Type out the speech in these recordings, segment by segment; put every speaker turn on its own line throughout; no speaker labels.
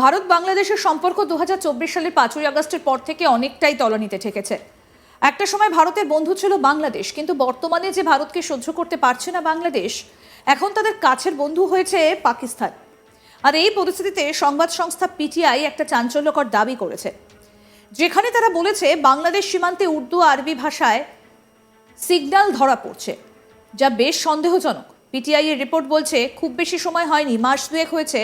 ভারত বাংলাদেশের সম্পর্ক দু হাজার চব্বিশ সালের পাঁচই আগস্টের পর থেকে অনেকটাই তলানিতে ঠেকেছে। একটা সময় ভারতের বন্ধু ছিল বাংলাদেশ, কিন্তু বর্তমানে যে ভারতকে সহ্য করতে পারছে না বাংলাদেশ, এখন তাদের কাছের বন্ধু হয়েছে পাকিস্তান। আর এই পরিস্থিতিতে সংবাদ সংস্থা পিটিআই একটা চাঞ্চল্যকর দাবি করেছে, যেখানে তারা বলেছে বাংলাদেশ সীমান্তে উর্দু আরবি ভাষায় সিগন্যাল ধরা পড়ছে, যা বেশ সন্দেহজনক। পিটিআই এর রিপোর্ট বলছে, খুব বেশি সময় হয়নি, মাস দুয়েক হয়েছে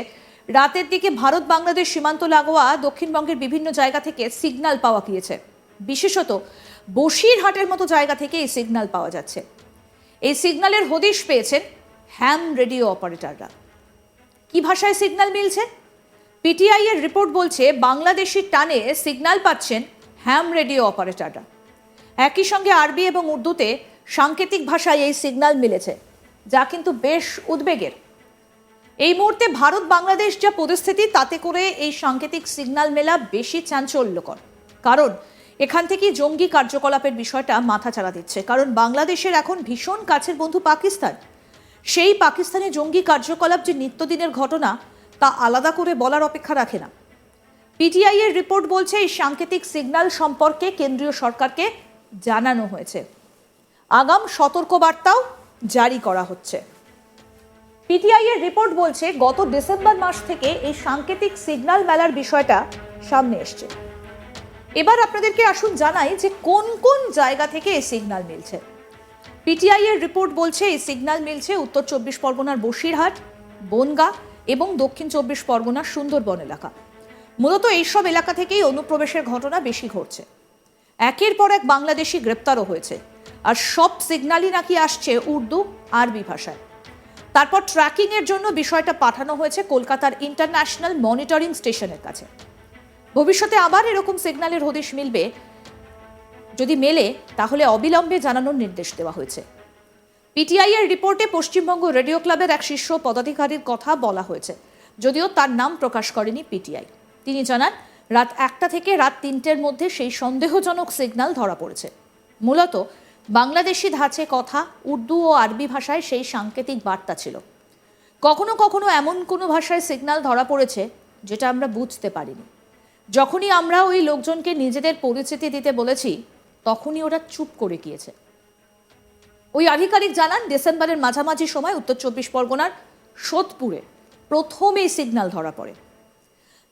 রাতের দিকে ভারত বাংলাদেশ সীমান্ত লাগোয়া দক্ষিণবঙ্গের বিভিন্ন জায়গা থেকে সিগন্যাল পাওয়া গিয়েছে। বিশেষত বসিরহাটের মতো জায়গা থেকে এই সিগন্যাল পাওয়া যাচ্ছে। এই সিগন্যালের হদিশ পেয়েছেন হ্যাম রেডিও অপারেটররা। কি ভাষায় সিগন্যাল মিলছে? পিটিআই এর রিপোর্ট বলছে, বাংলাদেশি টানে সিগন্যাল পাচ্ছেন হ্যাম রেডিও অপারেটররা। একই সঙ্গে আরবি এবং উর্দুতে সাংকেতিক ভাষায় এই সিগন্যাল মিলেছে, যা কিন্তু বেশ উদ্বেগের। এই মুহূর্তে ভারত বাংলাদেশ যা পরিস্থিতি, তাতে করে এই সাংকেতিক সিগন্যাল মেলা বেশি চাঞ্চল্যকর। কারণ এখান থেকে জঙ্গি কার্যকলাপের বিষয়টা মাথা চাড়া দিচ্ছে। কারণ বাংলাদেশের এখন ভীষণ কাছের বন্ধু পাকিস্তান। সেই পাকিস্তানে জঙ্গি কার্যকলাপ যে নিত্যদিনের ঘটনা, তা আলাদা করে বলার অপেক্ষা রাখে না। পিটিআই এর রিপোর্ট বলছে, এই সাংকেতিক সিগন্যাল সম্পর্কে কেন্দ্রীয় সরকারকে জানানো হয়েছে। আগাম সতর্কবার্তাও জারি করা হচ্ছে। পিটিআই এর রিপোর্ট বলছে গত ডিসেম্বর মাস থেকে এই সাংকেতিক সিগন্যাল মেলার বিষয়টা সামনে এসছে। এবার আপনাদেরকে আসুন জানাই যে কোন কোন জায়গা থেকে এই সিগন্যাল মিলছে। পিটিআই এর রিপোর্ট বলছে এই সিগন্যাল মিলছে উত্তর চব্বিশ পরগনার বসিরহাট, বনগা এবং দক্ষিণ চব্বিশ পরগনার সুন্দরবন এলাকা। মূলত এইসব এলাকা থেকেই অনুপ্রবেশের ঘটনা বেশি ঘটছে। একের পর এক বাংলাদেশি গ্রেপ্তারও হয়েছে। আর সব সিগন্যালই নাকি আসছে উর্দু, আরবি ভাষায়। তারপর ট্র্যাকিং এর জন্য বিষয়টা পাঠানো হয়েছে কলকাতার ইন্টারন্যাশনাল মনিটরিং স্টেশনের কাছে। ভবিষ্যতে আবার এরকম সিগন্যালের হদিশ মিলবে, যদি মেলে, তাহলে অবিলম্বে জানানোর নির্দেশ দেওয়া হয়েছে। পিটিআই এর রিপোর্টে পশ্চিমবঙ্গ রেডিও ক্লাবের এক শীর্ষ পদাধিকারীর কথা বলা হয়েছে, যদিও তার নাম প্রকাশ করেনি পিটিআই তিনি জানান, রাত একটা থেকে রাত তিনটের মধ্যে সেই সন্দেহজনক সিগন্যাল ধরা পড়েছে। মূলত বাংলাদেশি ধাঁচে কথা উর্দু ও আরবি ভাষায় সেই সাংকেতিক বার্তা ছিল। কখনো কখনো এমন কোনো ভাষায় সিগনাল ধরা পড়েছে যেটা আমরা বুঝতে পারিনি। যখনই আমরা ওই লোকজনকে নিজেদের পরিচিতি দিতে বলেছি, তখনই ওরা চুপ করে গিয়েছে। ওই আধিকারিক জানান, ডিসেম্বরের মাঝামাঝি সময় উত্তর চব্বিশ পরগনার সোদপুরে প্রথম এই সিগন্যাল ধরা পড়ে।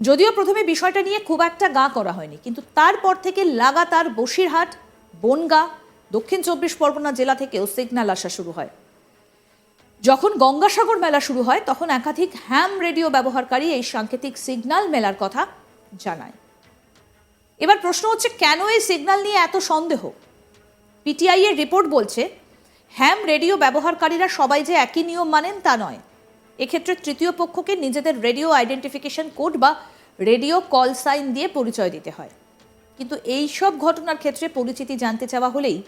যদিও প্রথমে বিষয়টা নিয়ে খুব একটা গা করা হয়নি, কিন্তু তারপর থেকে লাগাতার বসিরহাট, বনগা দক্ষিণ চব্বিশ পরগনা জেলা থেকেও সিগন্যাল আসা শুরু হয়। যখন গঙ্গাসাগর মেলা শুরু হয়, তখন একাধিক হ্যাম রেডিও ব্যবহারকারী এই সাংকেতিক সিগন্যাল মেলার কথা জানায়। এবার প্রশ্ন হচ্ছে, কেন এই সিগন্যাল নিয়ে এত সন্দেহ? পিটিআই এর রিপোর্ট বলছে হ্যাম রেডিও ব্যবহারকারীরা সবাই যে একই নিয়ম মানেন তা নয়। এক্ষেত্রে তৃতীয় পক্ষকে নিজেদের রেডিও আইডেন্টিফিকেশন কোড বা রেডিও কল সাইন দিয়ে পরিচয় দিতে হয়। কিন্তু এই সব ঘটনার ক্ষেত্রে পরিচিতি জানতে চাওয়া হলেই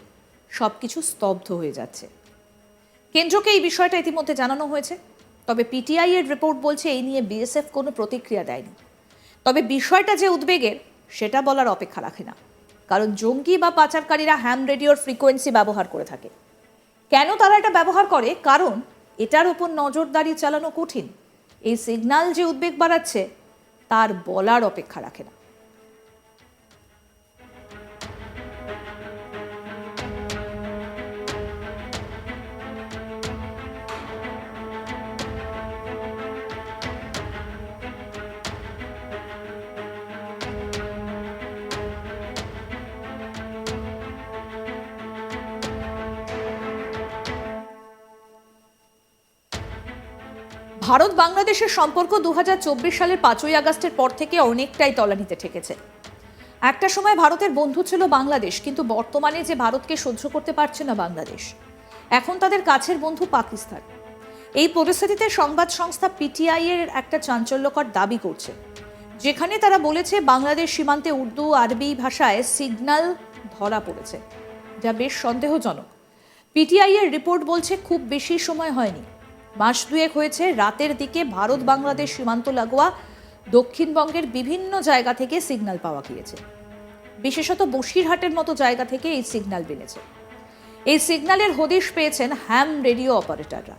সব কিছু স্তব্ধ হয়ে যাচ্ছে। কেন্দ্রকে এই বিষয়টা ইতিমধ্যে জানানো হয়েছে, তবে পিটিআই এর রিপোর্ট বলছে এই নিয়ে বিএসএফ কোনো প্রতিক্রিয়া দেয়নি। তবে বিষয়টা যে উদ্বেগের, সেটা বলার অপেক্ষা রাখে না। কারণ জঙ্গি বা পাচারকারীরা হ্যাম রেডিওর ফ্রিকোয়েন্সি ব্যবহার করে থাকে। কেন তারা এটা ব্যবহার করে? কারণ এটার উপর নজরদারি চালানো কঠিন। এই সিগন্যাল যে উদ্বেগ বাড়াচ্ছে, তার বলার অপেক্ষা রাখে না। ভারত বাংলাদেশের সম্পর্ক দু হাজার চব্বিশ সালের পাঁচই আগস্টের পর থেকে অনেকটাই তলানিতে ঠেকেছে। একটা সময় ভারতের বন্ধু ছিল বাংলাদেশ, কিন্তু বর্তমানে যে ভারতকে সহ্য করতে পারছে না বাংলাদেশ, এখন তাদের কাছের বন্ধু পাকিস্তান। এই পরিস্থিতিতে সংবাদ সংস্থা পিটিআই এর একটা চাঞ্চল্যকর দাবি করছে, যেখানে তারা বলেছে বাংলাদেশ সীমান্তে উর্দু, আরবি ভাষায় সিগন্যাল ধরা পড়েছে, যা বেশ সন্দেহজনক। পিটিআই এর রিপোর্ট বলছে খুব বেশি সময় হয়নি। মাস দুয়েক হয়েছে রাতের দিকে ভারত বাংলাদেশ সীমান্ত লাগোয়া দক্ষিণবঙ্গের বিভিন্ন জায়গা থেকে সিগন্যাল পাওয়া গিয়েছে। বিশেষত বসিরহাটের মতো জায়গা থেকে এই সিগন্যাল বেড়েছে। এই সিগন্যালের হদিশ পেয়েছেন হ্যাম রেডিও অপারেটররা।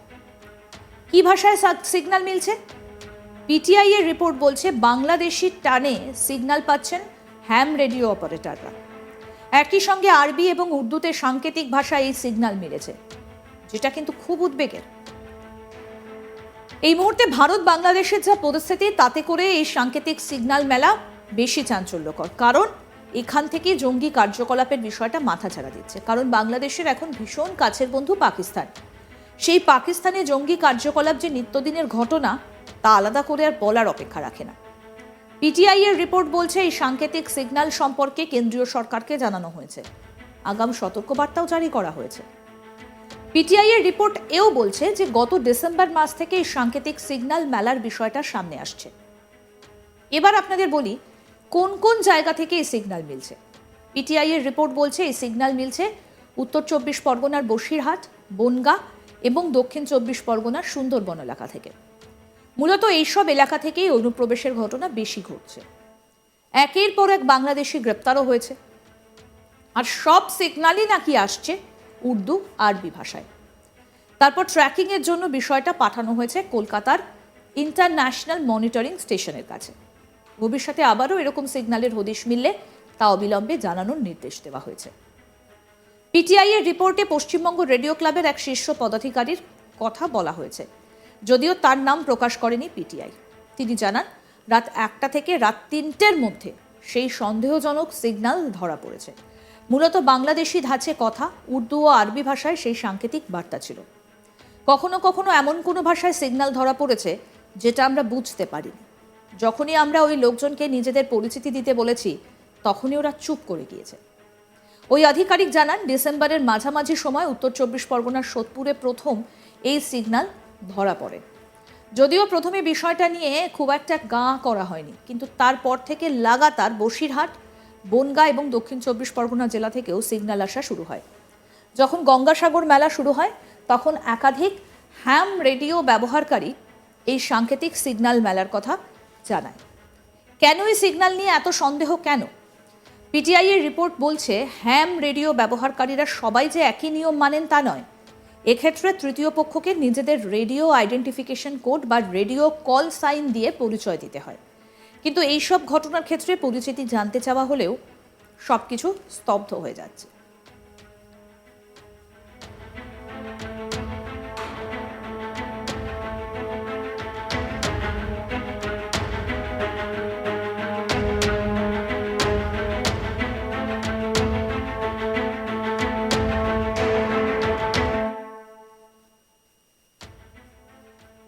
কি ভাষায় সিগন্যাল মিলছে? পিটিআই এর রিপোর্ট বলছে বাংলাদেশি টানে সিগন্যাল পাচ্ছেন হ্যাম রেডিও অপারেটররা। একই সঙ্গে আরবি এবং উর্দুতে সাংকেতিক ভাষায় এই সিগন্যাল মিলেছে, যেটা কিন্তু খুব উদ্বেগের। এই মুহূর্তে ভারত বাংলাদেশের যা পরিস্থিতি, তাতে করে এই সাংকেতিক সিগন্যাল মেলা বেশি চাঞ্চল্যকর। কারণ এখান থেকে জঙ্গি কার্যকলাপের বিষয়টা মাথাছাড়া দিচ্ছে। কারণ বাংলাদেশের এখন ভীষণ কাছের বন্ধু পাকিস্তান। সেই পাকিস্তানে জঙ্গি কার্যকলাপ যে নিত্যদিনের ঘটনা, তা আলাদা করে আর বলার অপেক্ষা রাখে না। পিটিআই এর রিপোর্ট বলছে, এই সাংকেতিক সিগন্যাল সম্পর্কে কেন্দ্রীয় সরকারকে জানানো হয়েছে। আগাম সতর্কবার্তাও জারি করা হয়েছে। পিটিআই এর রিপোর্ট এও বলছে যে গত ডিসেম্বর মাস থেকে এই সাংকেতিক সিগন্যাল মেলার বিষয়টা সামনে আসছে। এবার আপনাদের বলি, কোন কোন জায়গা থেকে এই সিগন্যাল মিলছে? পিটিআই এর রিপোর্ট বলছে এই সিগন্যাল মিলছে উত্তর চব্বিশ পরগনার বসিরহাট, বনগা এবং দক্ষিণ চব্বিশ পরগনার সুন্দরবন এলাকা থেকে। মূলত এইসব এলাকা থেকেই অনুপ্রবেশের ঘটনা বেশি ঘটছে। একের পর এক বাংলাদেশি গ্রেপ্তারও হয়েছে। আর সব সিগন্যালই নাকি আসছে উর্দু আরবি ভাষায়। তারপর ট্র্যাকিংয়ের জন্য বিষয়টা পাঠানো হয়েছে কলকাতার ইন্টারন্যাশনাল মনিটরিং স্টেশনের কাছে। ভবিষ্যতে আবারও এরকম সিগন্যালের হদিশ মিললে তা অবিলম্বে জানানোর নির্দেশ দেওয়া হয়েছে। পিটিআই এর রিপোর্টে পশ্চিমবঙ্গ রেডিও ক্লাবের এক শীর্ষ পদাধিকারীর কথা বলা হয়েছে, যদিও তার নাম প্রকাশ করেনি পিটিআই তিনি জানান, রাত একটা থেকে রাত তিনটের মধ্যে সেই সন্দেহজনক সিগন্যাল ধরা পড়েছে। মূলত বাংলাদেশি ধাঁচে কথা, উর্দু ও আরবি ভাষায় সেই সাংকেতিক বার্তা ছিল। কখনো কখনো এমন কোনো ভাষায় সিগন্যাল ধরা পড়েছে যেটা আমরা বুঝতে পারিনি। যখনই আমরা ওই লোকজনকে নিজেদের পরিচিতি দিতে বলেছি, তখনই ওরা চুপ করে গিয়েছে। ওই আধিকারিক জানান, ডিসেম্বরের মাঝামাঝি সময় উত্তর চব্বিশ পরগনার সোদপুরে প্রথম এই সিগন্যাল ধরা পড়ে। যদিও প্রথমে বিষয়টা নিয়ে খুব একটা গাঁ করা হয়নি, কিন্তু তারপর থেকে লাগাতার বসিরহাট বনগাঁ এবং দক্ষিণ চব্বিশ পরগনা জেলা থেকেও সিগন্যাল আসা শুরু হয়। যখন গঙ্গাসাগর মেলা শুরু হয়, তখন একাধিক হ্যাম রেডিও ব্যবহারকারী এই সাংকেতিক সিগন্যাল মেলার কথা জানায়। কেন এই সিগন্যাল নিয়ে এত সন্দেহ কেন? পিটিআই এর রিপোর্ট বলছে হ্যাম রেডিও ব্যবহারকারীরা সবাই যে একই নিয়ম মানেন তা নয়। এক্ষেত্রে তৃতীয় পক্ষকে নিজেদের রেডিও আইডেন্টিফিকেশন কোড বা রেডিও কল সাইন দিয়ে পরিচয় দিতে হয়। কিন্তু এইসব ঘটনার ক্ষেত্রে পরিচিতি জানতে চাওয়া হলেও সব কিছু স্তব্ধ হয়ে যাচ্ছে।